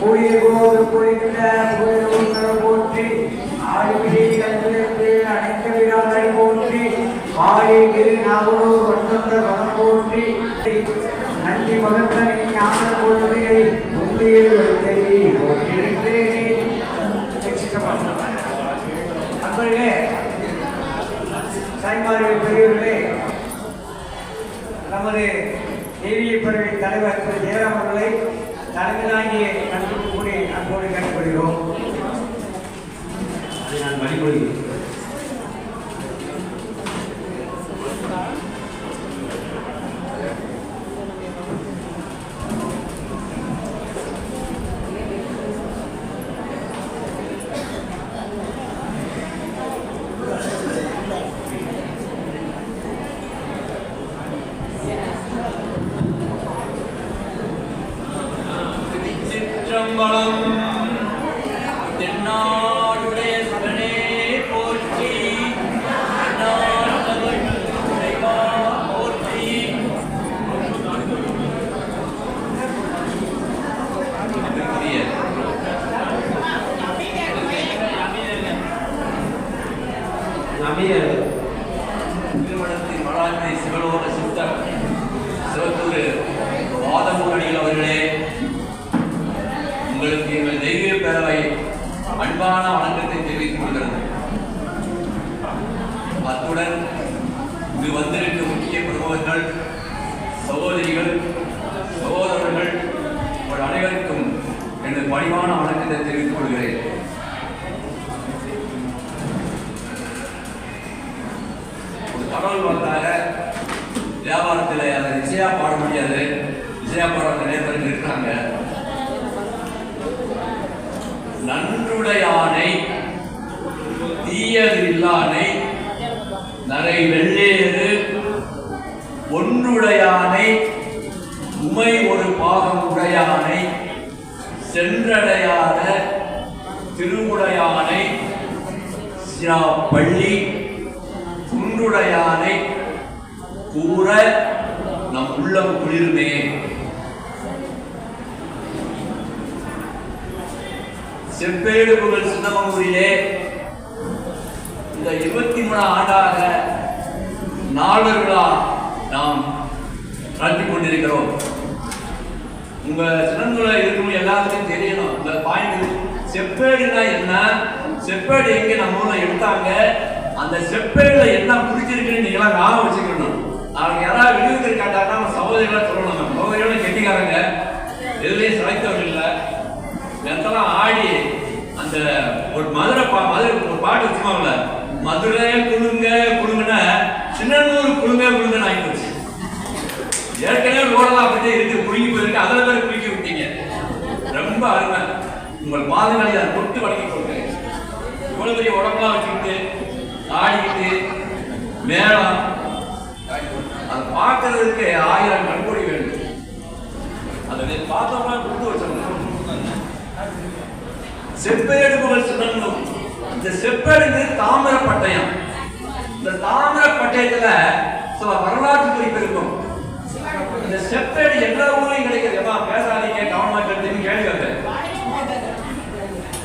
கோயிலோடு கோயில கோயிலோடு போற்றி ஆடிவிடி கண்களுக்கு அனைத்த விழாவை போற்றி ஆடிகிரி நாகூர் வந்தந்த வனம் போற்றி நன்றி மகத்தனை கொள்கையை தாய்மார்கள் பெரியவர்களே நமது தேவிய தலைவர் திரு ஜெயராம் அவர்களை தலைவனாகிய கண்டுபிடி கூட அன்போடு கேட்டுக்கொள்கிறோம். அதை நான் வழிமொழிகிறேன் எனது பணிவான இருபத்தி மூணு ஆண்டாக நாளர் விழா நாம் நடத்தி கொண்டிருக்கிறோம். உங்க சிறந்துள்ள இருக்கும் எல்லாத்துக்கும் தெரியணும். இந்த பாயிண்ட் செப்பேடுனா என்ன? செப்பேடு எங்க நம்ம ஊர்ல எடுத்தாங்க? அந்த செப்பேடுல என்ன பிடிச்சிருக்குன்னு நீங்களாம் ஞாபகம் வச்சுக்கணும். அவங்க யாராவது வெளியூருக்கு கேட்டாங்கன்னா நம்ம சொல்லணும். நம்ம சகோதரிகளும் கெட்டிக்காரங்க. எதுலேயும் சிலைத்தவர்கள் இல்லை. நேரத்தெல்லாம் ஆடி அந்த ஒரு மதுரை பா மதுரை ஒரு பாட்டு வச்சுமாங்கல்ல மதுரை குழுங்க குழுங்கன்னா சின்னனூர் குழுங்க குழுங்கன்னு ஆகி போச்சு ஏற்கனவே ரோடெல்லாம் அப்படியே இருக்கு குலுங்கி போயிருக்கு அதில் பேர் குலுக்கி விட்டீங்க. ரொம்ப அருமை. உங்கள் பாதங்களை அதை தொட்டு வணங்கி கொடுக்குறேன் இவ்வளோ பெரிய உடம்பெல்லாம் வச்சுக்கிட்டு ஆடிக்கிட்டு மேளம். அதை பார்க்கறதுக்கு ஆயிரம் கண்கூடி வேண்டும். அதை பார்த்தோம்னா கொடுத்து வச்சிருந்தோம் செப்பேடு புகழ் சின்னனும் இந்த செப்பேடுங்கிறது தாமிர பட்டயம். இந்த தாமிர பட்டயத்துல சில வரலாற்று குறிப்பு இருக்கும். இந்த செப்பேடு எல்லா ஊர்லயும் கிடைக்கிறது ஏமா பேசாதீங்க கவனமா கேட்டு கேள்வி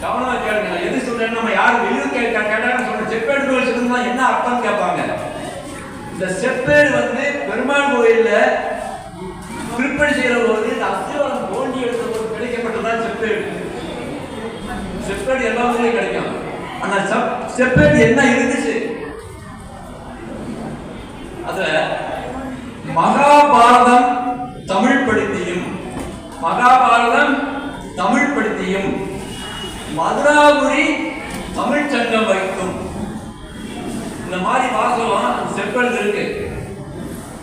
கவனமா கேளுங்க. எது சொல்றேன்னு நம்ம யாரும் வெளியூர் கேட்க கேட்டாங்கன்னு சொல்றேன். செப்பேடு கோயில் சின்னம் என்ன அர்த்தம் கேட்பாங்க. இந்த செப்பேடு வந்து பெருமாள் கோயில்ல திருப்பணி செய்யற போது இந்த அஸ்திவாரம் தோண்டி எடுத்த போது கிடைக்கப்பட்டதான் செப்பேடு. செப்பேடு எல்லா ஊர்லயும் கிடைக்கும். ஆனா செப்- என்ன இருந்துச்சு? அத மகாபாரதம் தமிழ் படுத்தியும் மகாபாரதம் தமிழ் படுத்தியும் மதுராபுரி தமிழ் சங்கம் வைக்கும். இந்த மாதிரி வாசகம் அந்த செப்பேடு இருக்கு.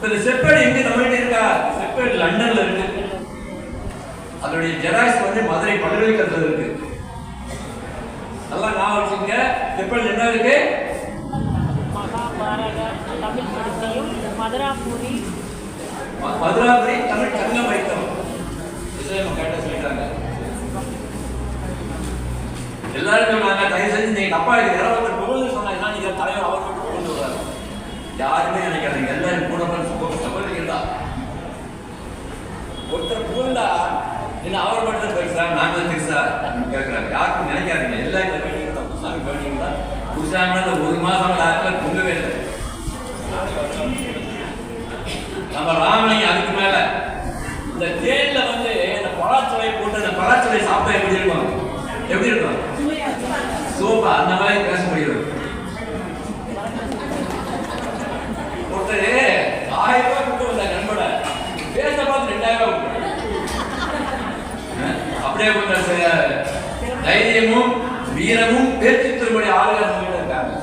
இந்த செப்பேடு எங்க நம்மகிட்ட இருக்கா? செப்பேடு லண்டன்ல இருக்கு. அதனுடைய ஜெராக்ஸ் வந்து மதுரை பல்கலைக்கழகத்தில் இருக்கு. நல்லா ஞாபகம் வச்சுங்க செப்பேடு என்ன இருக்கு? மகாபாரத தமிழ் படுத்தியும் மதுராபுரி மதுராபுரி தமிழ் சங்கம் வைத்தோம் சொல்லிட்டாங்க. எல்லாரும் சொன்னாங்க தயவு செஞ்சு நீங்க தப்பா இது யாராவது ஒருத்தர் புகழ்ந்து சொன்னாங்கன்னா நீங்க தலைவர் அவர் புகழ்ந்து வர்றாரு யாருமே நினைக்காதீங்க. எல்லாரும் கூட சகோதரிகள் தான். ஒருத்தர் புகழ்ந்தா இல்ல அவர் மட்டும் தான் பெருசா நான் தான் பெருசா கேட்கிறாரு யாருக்கும் நினைக்காதீங்க. எல்லாம் இந்த வேண்டியது தான் சாமி வேண்டியது தான் புதுசாக ஒரு மாதம் லாஸ்ட்ல பொங்கவே இல்லை. நம்ம ராமலிங்கம் அதுக்கு மேல. இந்த தேன்ல வந்து இந்த பழச்சுவை போட்டு அந்த பழச்சுவை சாப்பிட்டா எப்படி இருக்கும் எப்படி இருக்கும்? சோபா அந்த மாதிரி பேச முடியும் ஒருத்தர் ஆயிரம் ரூபாய் கொடுத்து வந்த நண்பட பேச பார்த்து ரெண்டாயிரம் ரூபாய் கொடுத்தாரு. அஹ் தைரியமும் வீரமும் பேச்சு திரும்படி ஆளுநர் நம்மகிட்ட இருக்காங்க.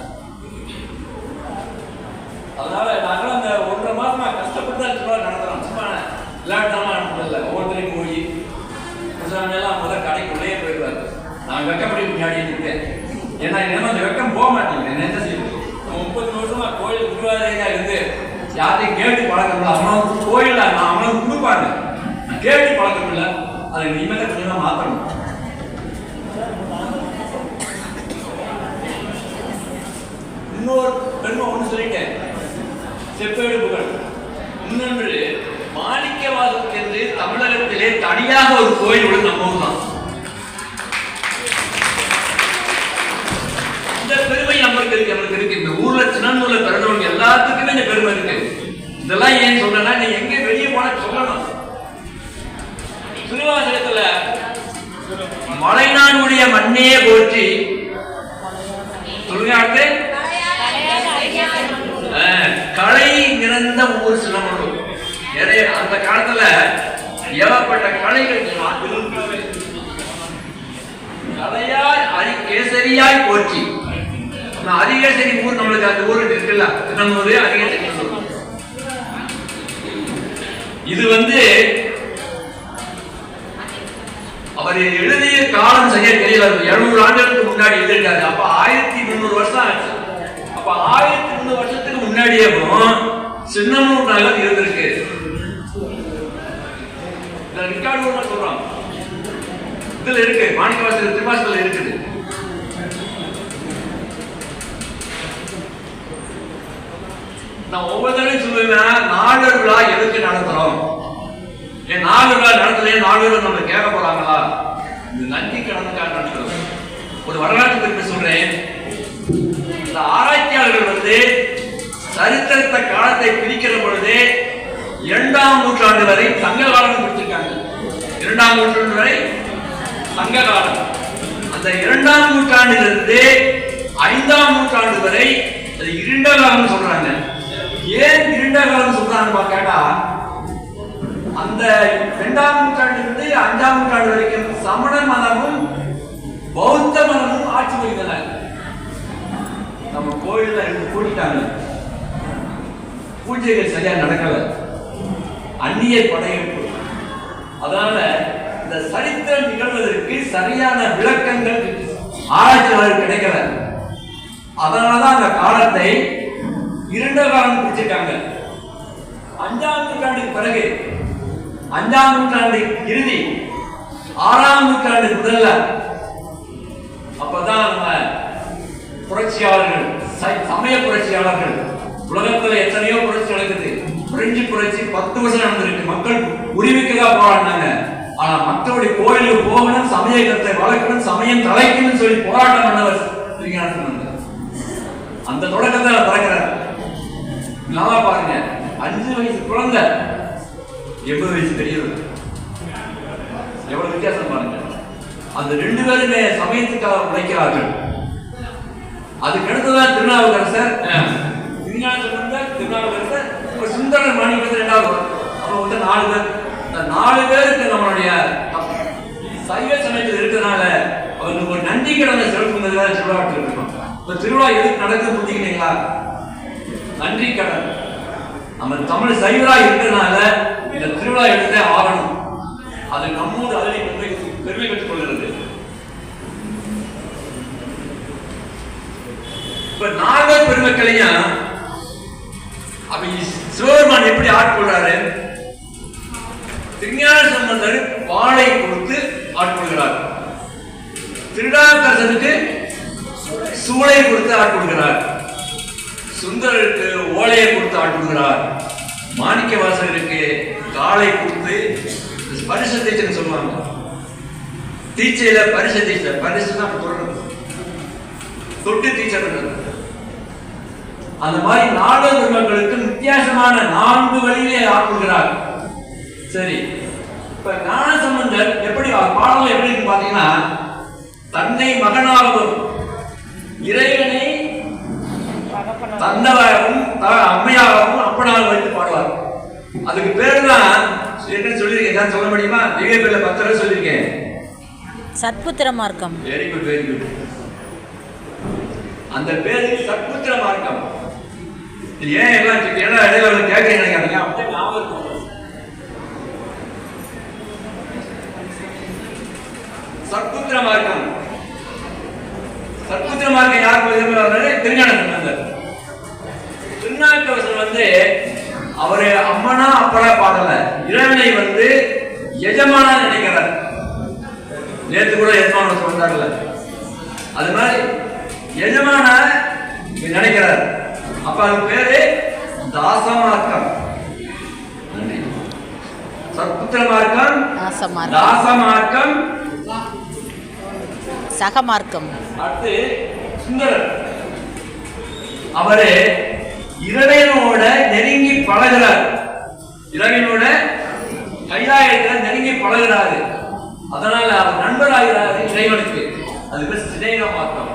அதனால நாங்களும் அந்த ஒன்றரை மாசமா கஷ்டப்பட்டு தான் சும்மா நடத்துறோம். சும்மா விளையாட்டாம அனுப்பல ஒவ்வொருத்தரையும் போய் எல்லாம் முதல்ல கடைக்குள்ளேயே போயிடுவாரு. நான் வெக்கப்படி முன்னாடி நிற்கிறேன் ஏன்னா என்ன அந்த வெக்கம் போக மாட்டேங்குது. என்ன என்ன செய்யுது நம்ம வருஷமா கோயில் குருவாதையா இருந்து யாரையும் கேட்டு பழக்கம் இல்லை. அவனும் கோயில்ல நான் அவனும் கொடுப்பாங்க. கேட்டு பழக்கம் இல்லை. அதை இனிமேல் கொஞ்சமா மாற்றணும் இன்னொரு பெண்மை ஒன்று சொல்லிட்டேன். செப்பேடு புகழ். இன்னொன்று மாணிக்கவாசலுக்கு என்று தமிழகத்திலே தனியாக ஒரு கோயில் உள்ள நம்ம தான் இந்த பெருமை நம்மளுக்கு இருக்கு நம்மளுக்கு இருக்கு இந்த ஊர்ல சின்னூர்ல பிறந்தவங்க எல்லாத்துக்குமே இந்த பெருமை இருக்கு. இதெல்லாம் ஏன் சொல்றேன்னா நீ எங்க வெளியே போன திருவாசகத்துல மலைநாடுடைய மண்ணே போற்றி. சொல்லுங்க கலை அஹ், நிறைந்த ஊர் சின்னமனூர் நிறைய அந்த காலத்துல ஏகப்பட்ட கலைகள் கலையாய் அரிகேசரியாய் போற்றி. அரிகேசரி ஊர் நம்மளுக்கு அந்த ஊர் இருக்குல்ல திருநெல்வேலி அரிகேசரி இது வந்து அவர் எழுதிய காலம் சரியா தெரியல. எழுநூறு ஆண்டுகளுக்கு முன்னாடி எழுதிருக்காரு அப்ப ஆயிரத்தி முந்நூறு வருஷம் ஆச்சு. அப்ப ஆயிரத்தி முந்நூறு வருஷத்துக்கு முன்னாடியே சின்னமூர் நகர் இருந்திருக்கு. இந்த ரிக்கார்டு ஒண்ணு சொல்றோம் இதுல இருக்கு. மாணிக்கவாசல் திருவாசல் இருக்குது. நான் ஒவ்வொரு தடவையும் சொல்லுவேன் நாலு விழா எதுக்கு நடத்துறோம்? ஏன் நாலு நாள் நடத்தலையே நாலு பேர் நம்ம கேட்க போறாங்களா? இது நன்றி கடனுக்காக நடத்துறோம் ஒரு வரலாற்று குறிப்பு சொல்றேன். இந்த ஆராய்ச்சியாளர்கள் வந்து சரித்திரத்த காலத்தை பிரிக்கிற பொழுது இரண்டாம் நூற்றாண்டு வரை சங்க காலம் பிரிச்சிருக்காங்க. இரண்டாம் நூற்றாண்டு வரை சங்க காலம். அந்த இரண்டாம் நூற்றாண்டிலிருந்து ஐந்தாம் நூற்றாண்டு வரை அது இருண்ட காலம் சொல்றாங்க. ஏன் இருண்ட காலம் சொல்றாங்க கேட்டா அந்த இரண்டாம் நூற்றாண்டிலிருந்து அஞ்சாம் நூற்றாண்டு வரைக்கும் சமண மதமும் பௌத்த மதமும் ஆட்சி புரிந்தன நம்ம கோயில்ல இருந்து கூட்டிட்டாங்க. பூஜைகள் சரியா நடக்கல. அந்நிய படையெடுப்பு. அதனால இந்த சரித்திரம் நிகழ்வதற்கு சரியான விளக்கங்கள் ஆராய்ச்சியாளர்கள் கிடைக்கல. அதனாலதான் அந்த காலத்தை இருண்ட காலம் பிடிச்சிருக்காங்க அஞ்சாம் நூற்றாண்டுக்கு பிறகு அஞ்சாம் நூற்றாண்டு இறுதி ஆறாம் நூற்றாண்டு முதல்ல. அப்பதான் நம்ம புரட்சியாளர்கள் ச- சமய புரட்சியாளர்கள் உலகத்துல எத்தனையோ புரட்சி நடக்குது. பிரெஞ்சு புரட்சி பத்து வருஷம் நடந்திருக்கு. மக்கள் உரிமைக்காக போராடினாங்க. ஆனா மக்களுடைய கோயிலுக்கு போகணும் சமயத்தை வளர்க்கணும் சமயம் தலைக்கணும்னு சொல்லி போராட்டம் பண்ணவர் அந்த தொடக்கத்தை பறக்கிறார். நல்லா பாருங்க. அஞ்சு வயசு குழந்தை. எண்பது வயசு பெரியவர் எவ்வளவு வித்தியாசம் பாருங்க. அந்த ரெண்டு பேருமே சமயத்துக்காக உழைக்கிறார்கள். அதுக்கு அடுத்ததான் திருநாவுக்கரசர். திருநாவுக்கரசர் ஒரு சுந்தர மாணிக்கத்தில் ரெண்டாவது அவங்க வந்து நாலு பேர். இந்த நாலு பேருக்கு நம்மளுடைய சைவ சமயத்தில் இருக்கிறதுனால அவங்களுக்கு ஒரு நன்றி கடனை செலுத்துங்கிறதுக்காக திருவிழா இருக்கோம். இந்த திருவிழா எதுக்கு நடக்குது புரிஞ்சுக்கிட்டீங்களா? நன்றி கடன் நம்ம தமிழ் சைவரா இருக்கிறதுனால இந்த திருவிழா எடுத்தே ஆகணும். அது நம்மோடு அதனை கொண்டு பெருமை பெற்றுக் கொள்கிறது. இப்ப நார்வே பெருமக்களையும் அப்ப சிவபெருமான் எப்படி ஆட்கொள்றாரு திருஞான சம்பந்தர் வாழை கொடுத்து ஆட்கொள்கிறார் திருடாக்கரசனுக்கு சூளை கொடுத்து ஆட்கொள்கிறார் சுந்தரருக்கு ஓலையை கொடுத்து ஆட்கொள்கிறார் மாணிக்க வாசகருக்கு காலை கொடுத்து பரிசு டீச்சர்னு சொல்லுவாங்க. டீச்சையில பரிசு தீசன் பரிசு தான் தொடரும் தொட்டு டீச்சர் அந்த மாதிரி நாடக குடும்பங்களுக்கு வித்தியாசமான நான்கு வழியிலே ஆக்குகிறார். சரி இப்ப ஞான சம்பந்தர் எப்படி பாடல் எப்படி பாத்தீங்கன்னா தன்னை மகனாகவும் இறைவனை தந்தவாகவும் த- அம்மையாகவும் அப்பனாக வைத்து பாடுவார். அதுக்கு பேர் தான் என்ன சொல்லியிருக்கேன்? ஏதாவது சொல்ல முடியுமா? பேர்ல பத்து தடவை சொல்லியிருக்கேன். சத்புத்திர மார்க்கம். வெரி குட் வெரி குட் அந்த பேரு சத்புத்திர மார்க்கம். இது ஏன் எல்லாம் ஏன்னா இடையில வந்து கேட்க நினைக்காதீங்க? அப்படியே ஞாபகம் இருக்கும். சத்புத்திர மார்க்கம். சத்புத்திர மார்க்கம் யார் எழுதுகிறாரு திருஞான சம்பந்தர். திருநாக்கவசர் வந்து அவரு அம்மனா அப்பனா பாடல. இறைவனை வந்து எஜமானா நினைக்கிறார். நேத்து கூட எஜமான சொன்னார்ல அது மாதிரி எஜமான நினைக்கிறார். அப்ப அது பேரு தாசமார்க்கம். சத்புத்திர மார்க்கம் தாச மார்க்கம் தாச மார்க்கம் சக மார்க்கம் அடுத்து சுந்தரர். அவரு இறைவனோட நெருங்கி பழகிறார். இறைவனோட கைலாயத்துல நெருங்கி பழகுறாரு. அதனால அவர் நண்பராகிறாரு இறைவனுக்கு. அது பேர் சிநேக மார்க்கம்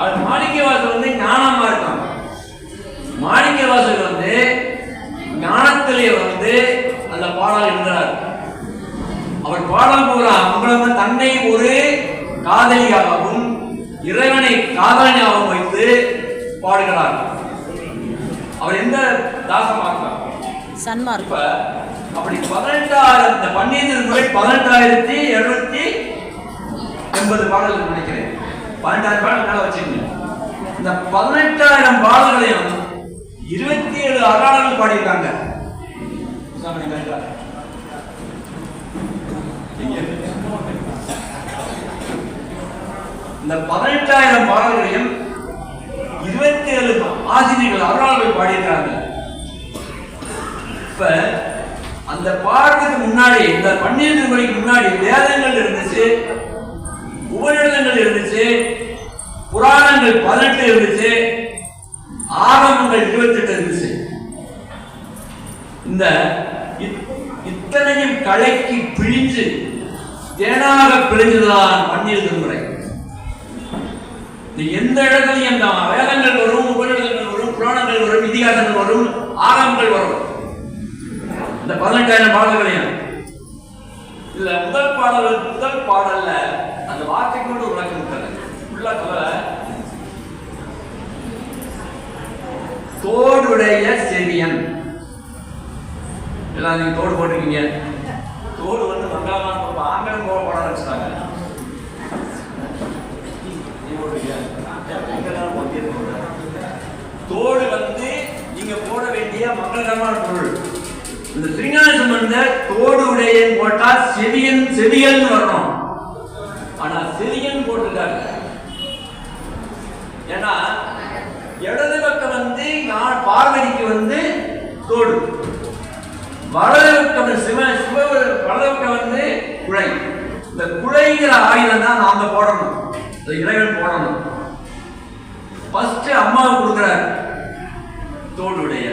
அவர் மாணிக்கவாசல் வந்து ஞான மார்க்கம் மாணிக்கவாசல் வந்து ஞானத்திலே வந்து அந்த பாடல் எழுதுறார். அவர் பாடல் பூரா உங்களை தன்னை ஒரு காதலியாகவும் இறைவனை காதலியாகவும் வைத்து பாடுகிறார். அவர் எந்த தாசமாக்கம் சன்மார்க்கம் இப்ப அப்படி பதினெட்டாயிரம் இந்த பன்னீர் முறை பதினெட்டாயிரத்தி எழுநூத்தி எண்பது பாடல்கள் நினைக்கிறேன். பன்னெண்டாயிரம் பாடல் மேல வச்சுக்கோங்க இந்த பதினெட்டாயிரம் பாடல்களையும் இருபத்தி ஏழு அகாடங்கள் பாடியிருக்காங்க. இந்த பதினெட்டாயிரம் பாடல்களையும் இருபத்தி ஏழு ஆசிரியர்கள் அருளாளர்கள் பாடியிருக்காங்க இப்ப அந்த பாடத்துக்கு முன்னாடி இந்த பன்னிரண்டு மணிக்கு முன்னாடி வேதங்கள் இருந்துச்சு உபநிடதங்கள் இருந்துச்சு புராணங்கள் பதினெட்டு இருந்துச்சு ஆகமங்கள் இருபத்தெட்டு இருந்துச்சு. இந்த இத்- இத்தனையும் கலைக்கு பிழிஞ்சு தேனாக பிழிஞ்சதுதான் பன்னீர் திருமுறை எந்த இடத்துலையும் இந்த வேதங்கள் வரும் உபநிடதங்கள் வரும் புராணங்கள் வரும் இதிகாசங்கள் வரும் ஆரம்பங்கள் வரும். இந்த பதினெட்டாயிரம் பாடல்களையும் இதுல முதல் பாடல் முதல் பாடல்ல அந்த வார்த்தை கொண்டு விளக்கம் இருக்கிறது உள்ள தோடுடைய செவியன். எல்லாம் நீங்க தோடு போட்டிருக்கீங்க. தோடு வந்து மங்களமான ஆங்கிலம் போட பாட வச்சுட்டாங்க நீ போட்டிருக்கியா? மங்களகரமான பொருள். தோடு வந்து நீங்க போட வேண்டிய மங்களகரமான பொருள். இந்த திருஞான சம்பந்த தோடு உடையன் போட்டா செவியன் செவியன் வரணும். ஆனா செவியன் போட்டிருக்காங்க ஏன்னா இடது பக்கம் வந்து நான் பார்வதிக்கு வந்து தோடு. வலது பக்கம் சிவ சிவ வலது பக்கம் வந்து குழை இந்த குழைங்கிற ஆயுதம் தான் நாம போடணும். இந்த இறைவன் போடணும். ஃபர்ஸ்ட் அம்மாவுக்கு கொடுக்குறாரு. தோளுடைய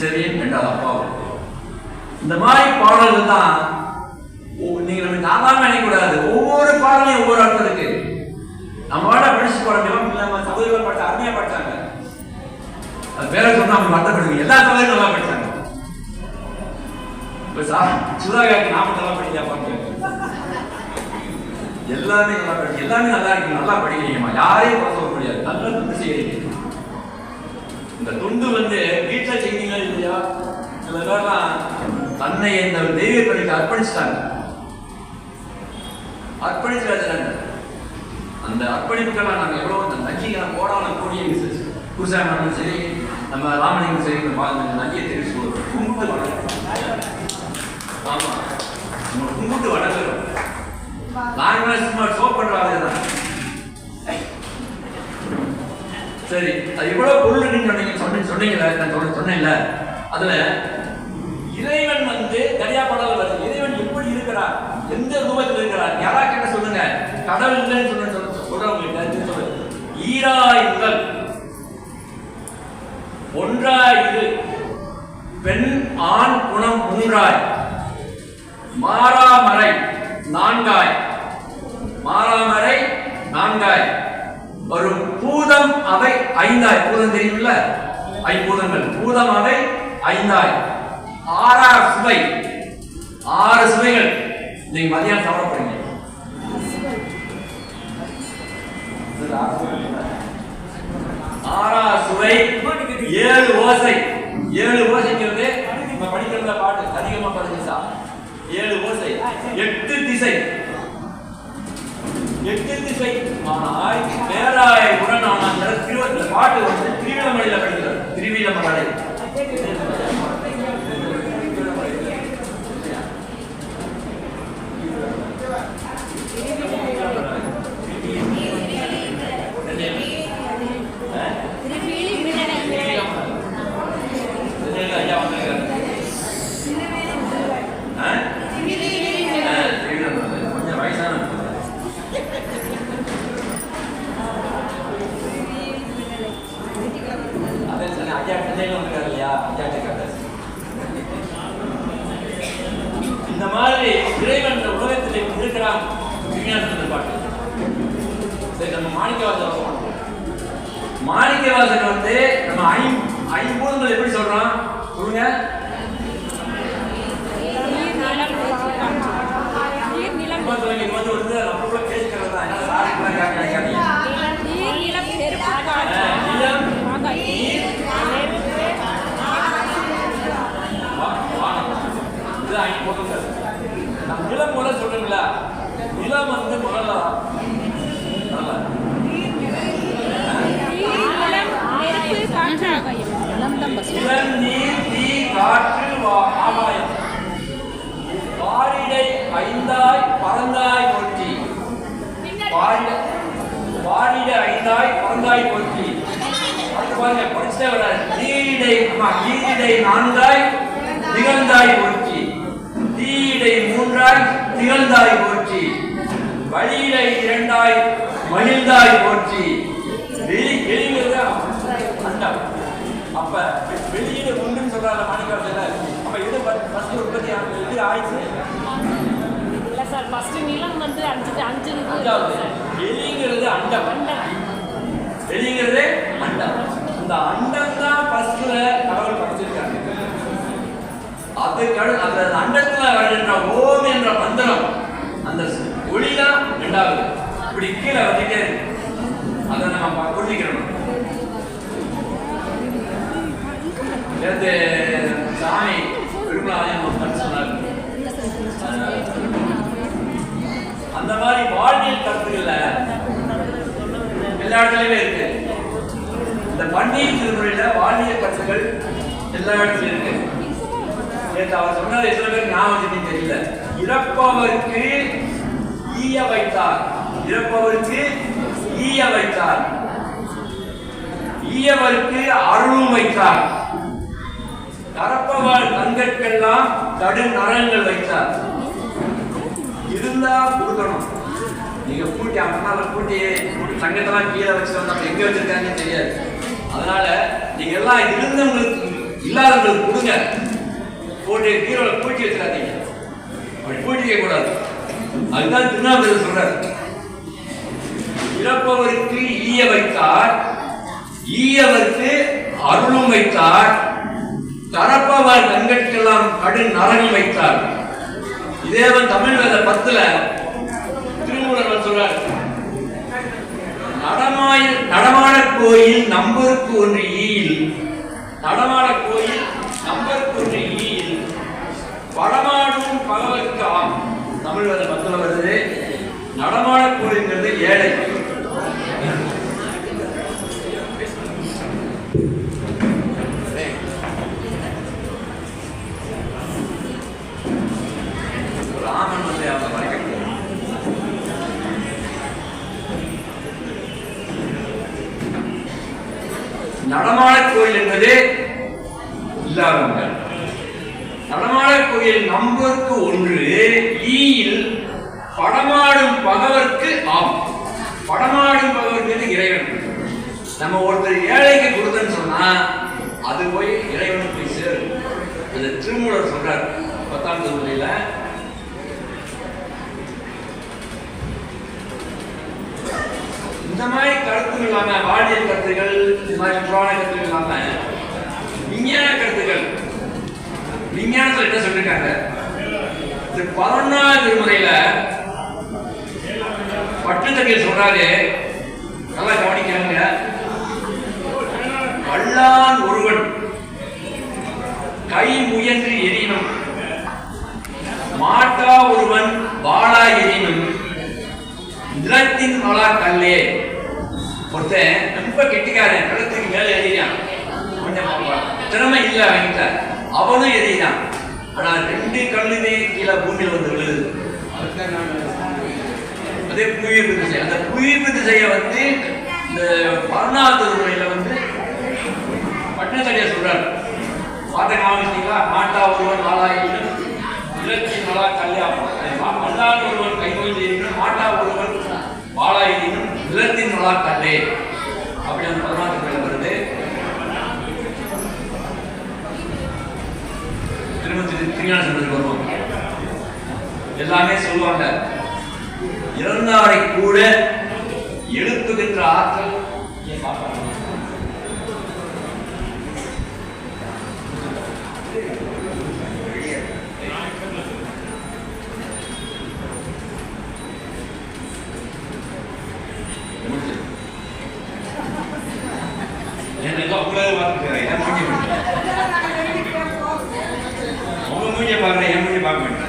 செவியன் என்றால் அப்பாவுக்கு இந்த மாதிரி பாடல்கள் தான் நீங்க நம்ம சாதாரண நினைக்கக்கூடாது. ஒவ்வொரு பாடலையும் ஒவ்வொரு அர்த்தம் இருக்கு. நம்ம பாட படிச்சு போறோம் நம்ம சகோதரிகள் பாட்டு அருமையா படிச்சாங்க அது பேர சொன்னா அவங்க வருத்தப்படுவீங்க. எல்லா சகோதரிகளும் நல்லா படிச்சாங்க. இப்ப சா சுதாகாக்கு நாம நல்லா படிக்கா பாருங்க. எல்லாமே நல்லா படிக்க எல்லாமே நல்லா இருக்கு. நல்லா படிக்கிறீங்கம்மா யாரையும் குறை சொல்ல முடியாது. நல்லா செய்யறீங்க இந்த துண்டு வந்து வீட்டுல செய்தீங்களா இல்லையா? சில பேர்லாம் தன்னை இந்த தெய்வ பணிக்கு அர்ப்பணிச்சிட்டாங்க. அர்ப்பணிச்சு அந்த அர்ப்பணிப்புக்கெல்லாம் நாங்கள் எவ்வளோ அந்த நஞ்சிகளை போடாம கூடிய குருசாமி சரி நம்ம ராமலிங்கம் சரி இந்த மா- இந்த தெரிவிச்சு கும்பிட்டு வணக்கம் ஆமாம் நம்ம கும்பிட்டு வணங்குறோம். நாங்களே சும்மா ஷோ பண்ணுறாங்க தான். சரி அது எவ்வளவு பொருள் இருக்குன்னு சொன்னீங்க சொன்னீங்க சொன்னீங்கல்ல நான் சொன்ன சொன்னேன்ல. அதுல இறைவன் வந்து தனியா படல வருது இறைவன் எப்படி இருக்கிறார்? எந்த ரூபத்தில் இருக்கிறார்? யாரா கேட்ட சொல்லுங்க? கடவுள் இல்லைன்னு சொல்ல சொல்றவங்களுக்கு தெரிஞ்சு சொல்லு ஈராய் ஒன்றாய் இரு. பெண் ஆண் குணம் மூன்றாய். மாறாமறை நான்காய். மாறாமறை நான்காய். வரும் பூதம் அவை ஐந்தாய். பூதம் தெரியுமில்ல? ஐம்பூதங்கள் பூதம் அவை ஐந்தாய். ஆறா சுவை. ஆறு சுவைகள். நீங்க மதியானம் சாப்பிட ஆறு சுவை ஆறா சுவை ஏழு ஓசை. ஏழு ஓசைங்கிறது நம்ம படிக்கிறத பாட்டு. அதிகமா பதினஞ்சா ஏழு ஓசை. எட்டு திசை. எட்டு திசை. ஆனால் பேராய உடனான திருவள்ள பாட்டு வந்து திருவிழமலையில் படிக்கிறார். திருவிழமலை ஐயா வந்திருக்காரு ஆ? ஆ, திருவிழமலை. கொஞ்சம் வயசான அதே சொன்னேன் ஐயா பிள்ளைங்க வந்திருக்காரு இல்லையா ஐயா கேட்காரு இந்த மாதிரி இறைவன் இந்த உலகத்தில் இருக்கிறான் விஞ்ஞானத்தில் பாட்டு சரி நம்ம மாணிக்கவாசன் வருவோம் மாணிக்கவாசன் வந்து நம்ம ஐ ஐம்பூதங்கள் எப்படி சொல்றோம் சொல்லுங்க. நிலம் போல சொல்றீங்களா? நிலம் வந்து முதல்ல பேசிக்கிறது தான் என்ன சாரி கூட கேட்காதீங்க வா- வானம். இது ஐந்து பொருட்கள். நம்ம நிலம் முதல்ல சொல்றீங்களா நிலம் வந்து முதல்ல முதல்ல. தான் காற்று வாரிடை ஐந்தாய் பறந்தாய் போற்றி ஐந்தாய் பறந்தாய் போற்றி பாருங்க படிச்சுட்டே நீரிடை நீரிடை நான்காய் திகழ்ந்தாய் போற்றி தீயிடை மூன்றாய் திகழ்ந்தாய் போற்றி வழியிடை இரண்டாய் மகிழ்ந்தாய் போற்றி வெளி வெளிங்கிறது அண்டம் அப்ப வெளியில உண்டுன்னு சொல்றாங்க மாணிக்கவாசல அப்ப எது ஃபர்ஸ்ட் உற்பத்தி எது ஆயிடுச்சு? இல்ல சார் ஃபர்ஸ்ட் நிலம் வந்து அஞ்சு அஞ்சு இது அஞ்சாவது. சார். வெளிங்கிறது அண்டம். வெளிங்கிறது அண்டம். இந்த அண்டம் தான் ஃபர்ஸ்ட்ல கடவுள் படைச்சிருக்காங்க அதுக்கு அந்த அண்டத்துல வருகின்ற ஓம் என்ற மந்திரம் அந்த ஒளி தான் ரெண்டாவது. இப்படி கீழே வந்துட்டே இருக்கு அதை நம்ம புரிஞ்சுக்கிறோம். நேற்று சாமி பெருமாளையும் சொன்னார். அந்த மாதிரி வாழ்வியல் கருத்துக்கள்ல எல்லா இடத்துலயுமே இருக்கு. இந்த பண்டிகை திருமுறையில வாழ்வியல் கருத்துக்கள் எல்லா இடத்துலயும் இருக்கு. நேற்று அவர் சொன்னது எத்தனை பேர் ஞாபகம் தெரியல. இறப்பவருக்கு ஈய வைத்தார். இறப்பவருக்கு ஈய வைத்தார். ஈயவருக்கு அருளும் வைத்தார். கரப்பவாள் தங்கற்கெல்லாம் கடு நரங்கள் வைத்தார். இருந்தா கொடுக்கணும். நீங்க பூட்டி அண்ணால பூட்டி சங்கத்தெல்லாம் கீழே வச்சு நம்ம எங்க வச்சிருக்காங்கன்னு தெரியாது. அதனால நீங்க எல்லாம் இருந்தவங்களுக்கு இல்லாதவங்களுக்கு கொடுங்க. போட்டு கீழே பூட்டி வச்சிடாதீங்க. அப்படி பூட்டிக்க கூடாது. அதுதான் திருநாவுக்கரசர் சொல்றாரு. இறப்பவருக்கு ஈய வைத்தார் ஈயவருக்கு அருளும் வைத்தார். தரப்பவர் கண்கட்கெல்லாம் கடும் நரகம் வைத்தார். இதேவன் தமிழ் வேத பத்துல திருமூலர் சொல்றார் நடமாயில் நடமாட கோயில் நம்பருக்கு ஒன்று ஈயில். நடமாட கோயில் நம்பருக்கு ஒன்று ஈயில். படமாடும் பகவர்க்கு ஆம். தமிழ் வேத பத்துல வருது. நடமாட கோயில்ங்கிறது ஏழை ராமன் வந்து அவங்க மறைக்க நடமாட கோயில் என்பது இல்லாதவங்க. நடமாட கோயில் நம்பருக்கு ஒன்று ஈயில் படமாடும் பகவர்க்கு ஆம். படமாடும் பகவர்க்கு இறைவன். நம்ம ஒருத்தர் ஏழைக்கு கொடுத்தன்னு சொன்னா அது போய் இறைவனுக்கு போய் சேரும். அந்த திருமூலர் சொல்றார் பத்தாம் தொகுதியில் இந்த மாதிரி கருத்தும் இல்லாம வாழ்வியல் கருத்துகள் இந்த மாதிரி புராண கருத்துகள் இல்லாம விஞ்ஞான கருத்துக்கள் விஞ்ஞானத்துல என்ன சொல்லிருக்காங்க? இந்த பரோனா விடுமுறையில பட்டுத்தகையில் சொல்றாரு. நல்லா கவனிக்கிறாங்க வல்லான் ஒருவன் கை முயன்று எரினும் மாட்டா ஒருவன் வாழா எரினும் நிலத்தின் மலா கல்லே ஒருத்தன் ரொம்ப கெட்டிக்காரன் கழுத்துக்கு மேலே எழுதினான் திறமை இல்லை அவன்கிட்ட. அவனும் எழுதினான் ஆனால் ரெண்டு கல்லுமே கீழே பூமியில் வந்து விழுது. அதே புவியீர்ப்பு திசை. அந்த புவியீர்ப்பு திசையை வந்து இந்த பரணாத்து முறையில வந்து பட்டினத்தடியா சொல்றாரு. பார்த்த காமிச்சிங்களா மாட்டா ஒருவன் நாளாயினும் இல்லத்தின் மலா கல்யாணம் அல்லாத ஒருவன் கைகொள்ளினும் மாட்டா ஒருவன் வாழாயினும் நிலத்தின் மலா கல்லே அப்படி அந்த பதினாறு வருது. திருமதி திருஞான சம்பந்தத்துக்கு வருவோம். எல்லாமே சொல்லுவாங்க. இறந்தாரை கூட எழுப்புகின்ற ஆற்றல் ஏன் பார்ப்பாங்க? என்ன ஏதோ உங்களே பார்த்துக்கிறேன் என் மூஞ்சி உங்க மூஞ்சிய பார்க்குறேன் என் மூஞ்சி பார்க்க மாட்டேன்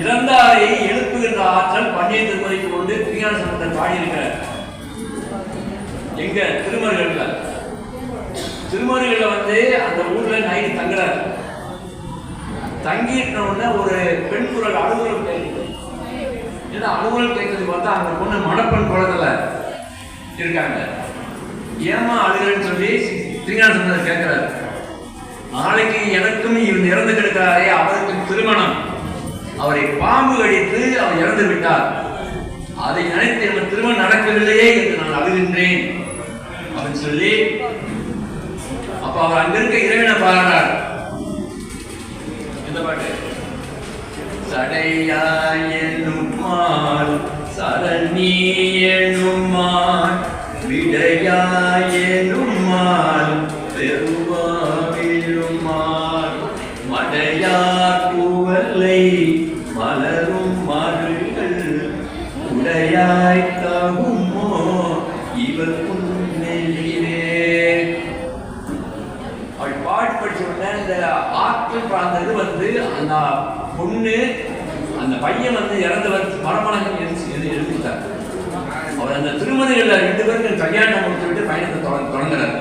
இறந்தாரை எழுப்புகின்ற ஆற்றல் பண்டைய திருமதிக்கு கொண்டு திருஞான சம்பந்தர் பாடியிருக்கிறார். எங்க? திருமருகல்ல திருமருகல்ல வந்து அந்த ஊர்ல நைட் தங்குறாரு. தங்கிட்ட உடனே ஒரு பெண் குரல் அலுவலகம் கேட்குது ஏன்னா அலுவலகம் கேட்கறது பார்த்தா அந்த பொண்ணு மணப்பெண் குழந்தைல இருக்காங்க. ஏமா அழுகிறேன்னு சொல்லி திருஞான சம்பந்தர் கேட்கிறாரு. நாளைக்கு எனக்கும் இவன் இறந்து கிடக்கிறாரே அவருக்கு திருமணம். அவரை பாம்பு கடித்து அவர் இறந்து விட்டார். அதை நினைத்து என் திருமணம் நடக்கவில்லையே என்று நான் அழுகின்றேன். அப்படின்னு சொல்லி அப்ப அவர் அங்கிருக்க இறைவனை பாராட்டார் இந்த பாட்டு சடையாயனுமால் சரணியனுமால் விடையாயனுமால் பெருவாவிலுமால் மடையார் பூவல்லை மலரும் மருள்கள் உடையாய் இந்த ஆற்றல் பிராந்தது வந்து அந்த பொண்ணு அந்த பையன் வந்து இறந்தவர் மரமணங்கள் எழுதி எழுதிட்டார் அவர் அந்த திருமதிகளில் ரெண்டு பேருக்கு கல்யாணம் முடிச்சு விட்டு பயணத்தை தொடங்க தொடங்குறார்.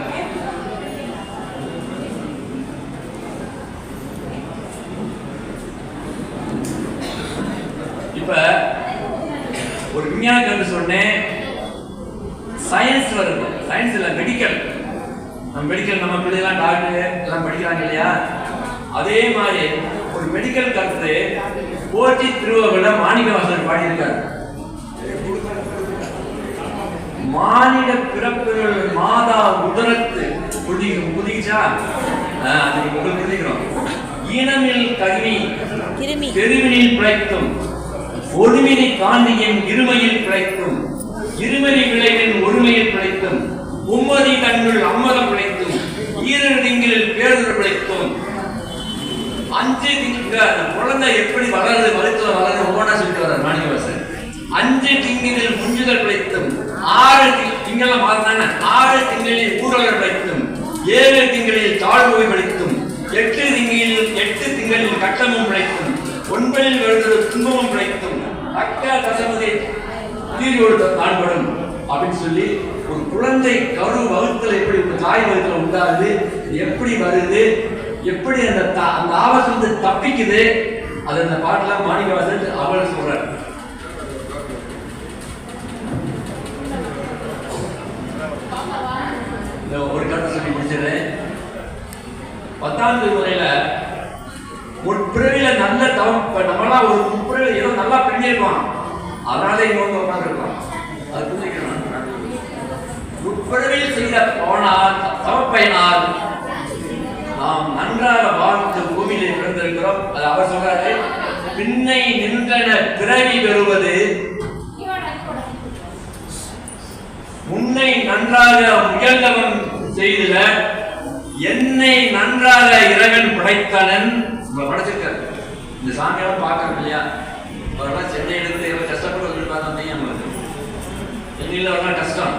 இப்ப ஒரு விஞ்ஞானம் சொன்னேன் சயின்ஸ் வருது. சயின்ஸ் இல்ல மெடிக்கல் நம்ம மெடிக்கல் நம்ம பிள்ளைலாம் டாக்டர் எல்லாம் படிக்கிறாங்க இல்லையா? அதே மாதிரி ஒரு மெடிக்கல் கருத்து போற்றி திருவள்ளுவ மாணிக்கவாசன் பாடியிருக்காரு. மானிட பிறப்புகள் மாதா உதரத்து புதிக புதிச்சா அது உங்களுக்கு புதிக்கிறோம் ஈனமில் கிருமி. தெருவினில் பிழைக்கும். ஒருமினி காந்தியின் இருமையில் பிழைக்கும். இருமதி விளைவின் ஒருமையில் பிழைக்கும். உம்மதி கண்கள் அம்மதம் பிழைக்கும் ஈரர் பேருதல் பிழைக்கும் அஞ்சு திங்க அந்த குழந்தை எப்படி வளருது மருத்துவ வளருது ஒவ்வொன்றா சொல்லிட்டு வர்றார் மாணிக்கவாசன் அஞ்சு திங்கினில் முஞ்சுதல் பிழைத்தும் ஆறு திங்கள மாறினான ஆறு திங்களில் ஊழல் பிழைத்தும் ஏழு திங்களில் தாழ்வு பிழைத்தும் எட்டு திங்களில் எட்டு திங்களில் கட்டமும் பிழைத்தும் ஒன்பதில் வருகிற துன்பமும் பிழைத்தும் அக்கா தசமதி தீர்வோடு தான்படும் அப்படின்னு சொல்லி ஒரு குழந்தை கரு வகுத்தல் எப்படி ஒரு தாய் வகுத்தல் உண்டாகுது? எப்படி வருது? எப்படி அந்த அந்த ஆபத்துல இருந்து தப்பிக்குது? அது அந்த பாட்டுல மாணிக்கவாசன் அவள் சொல்றாரு. ஒரு கதை சொல்லி முடிச்சிடுறேன். பத்தாவது முறையில முற்பிறவில நல்ல தவம் நம்மளா ஒரு முற்பிறவில ஏதோ நல்லா பண்ணியிருப்பான் அதனால இவங்க உட்காந்துருப்பான் அது புரிஞ்சுக்கணும் முற்பிறவியில் செய்த போனால் தவப்பயனால் நாம் நன்றாக வாழ்ந்து பூமியிலே பிறந்திருக்கிறோம். அது அவர் சொல்றாரு பின்னை நின்றன பிறவி பெறுவது. முன்னை நன்றாக முயல்ந்தவன் செய்தில என்னை நன்றாக இறைவன் படைத்தனன். படைச்சிருக்காரு. இந்த சாமியெல்லாம் பார்க்கறோம் இல்லையா? அவரெல்லாம் சென்னையிலிருந்து எவ்வளவு கஷ்டப்பட்டு வந்துருப்பாங்க நம்மளுக்கு சென்னையில் அவரெல்லாம் கஷ்டம்.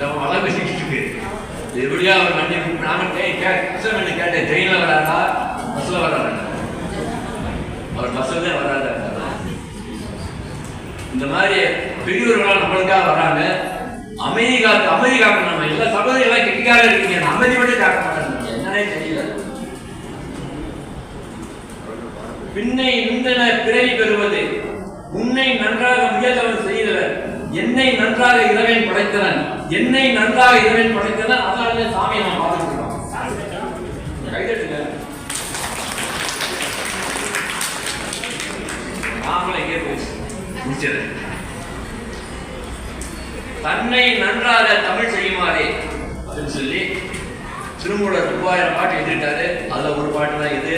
நம்ம மழை பெய்ஞ்சிட்டு இருக்கு எப்படியா அவர் வண்டி நானும் கே கேட்டேன் ட்ரெயினில் வராதா பஸ்ஸில் வராதா அவர் பஸ்ஸில் தான் வராதா? இந்த மாதிரி பெரியவர்களால் நம்மளுக்காக வராங்க. அமைதி அமெரிக்காவுக்கு நம்ம எல்லா சகோதரி எல்லாம் கெட்டிக்காக இருக்கீங்க. நான் அமைதி மட்டும் காக்க மாட்டாங்க என்னன்னே தெரியல. பின்னை நின்றன பிறவி பெறுவது. உன்னை நன்றாக முயல்வன் செய்தவர். என்னை நன்றாக இறைவன் படைத்தனன் என்னை நன்றாக இறைவன் படைத்தனன் அதனால சாமியை நான் பார்த்துக்கிறோம் நாமளே எங்கே தன்னை நன்றாக தமிழ் செய்யுமாறே அப்படின்னு சொல்லி திருமூலர் மூவாயிரம் பாட்டு எழுதிட்டாரு அதுல ஒரு பாட்டு தான் இது.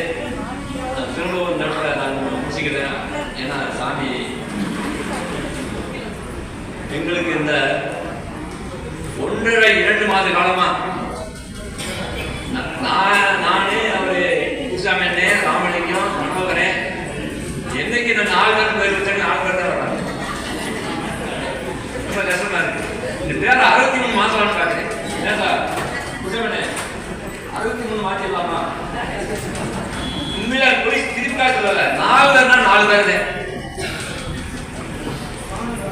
நான் திரும்பவும் இந்த நான் முடிச்சுக்கிறேன். ஏன்னா சாமி எங்களுக்கு இந்த ஒன்றரை இரண்டு மாத காலமா? நான் நானே அவரு குசாமி அண்ணே ராமலிங்கம் மனோகரன் என்னைக்கு இந்த நாலு பேர் பேர் வச்சாங்க நாலு பேர் தான் வராங்க. ரொம்ப கஷ்டமா இருக்கு. இந்த பேர் அறுபத்தி மூணு மாசம் பாக்குறேன் ஏன் சார்? அறுபத்தி மூணு மாத்திடலாமா உண்மையில போய் திருப்பி சொல்லல நாலு பேர்னா நாலு பேர் தான்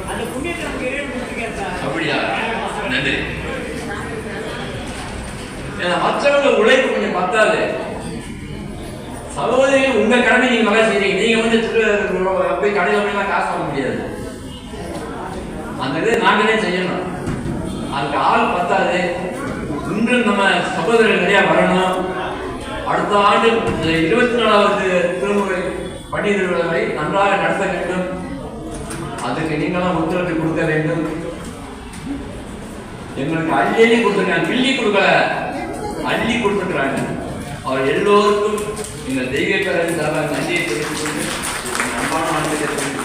அந்த புண்ணியத்தை நமக்கு இறைவன் கொடுத்துருக்காரு சார் அப்படியா நன்றி ஏன்னா மற்றவங்க உழைப்பு கொஞ்சம் பத்தாது சகோதரி உங்க கடமை நீங்க நல்லா செய்றீங்க நீங்க வந்து திரு- போய் கடையில் போய் காசு வாங்க முடியாது. அந்த இதை நாங்களே செய்யணும். அதுக்கு ஆள் பத்தாது. இன்று நம்ம சகோதரர்கள் நிறையா வரணும். அடுத்த ஆண்டு இருபத்தி நாலாவது திருமுறை பணி விழாவை நன்றாக நடத்த வேண்டும். அதுக்கு நீங்களாம் ஒத்துழைப்பு கொடுக்க வேண்டும். எங்களுக்கு அள்ளி அள்ளி கொடுத்துருக்காங்க. கிள்ளி கொடுக்கல. அள்ளி கொடுத்துருக்காங்க அவர் எல்லோருக்கும் இந்த தெய்வ பேரன் சார்பாக நன்றியை தெரிவித்துக் கொண்டு என் அன்பான வணக்கத்தை தெரிவித்துக் கொள்கிறேன்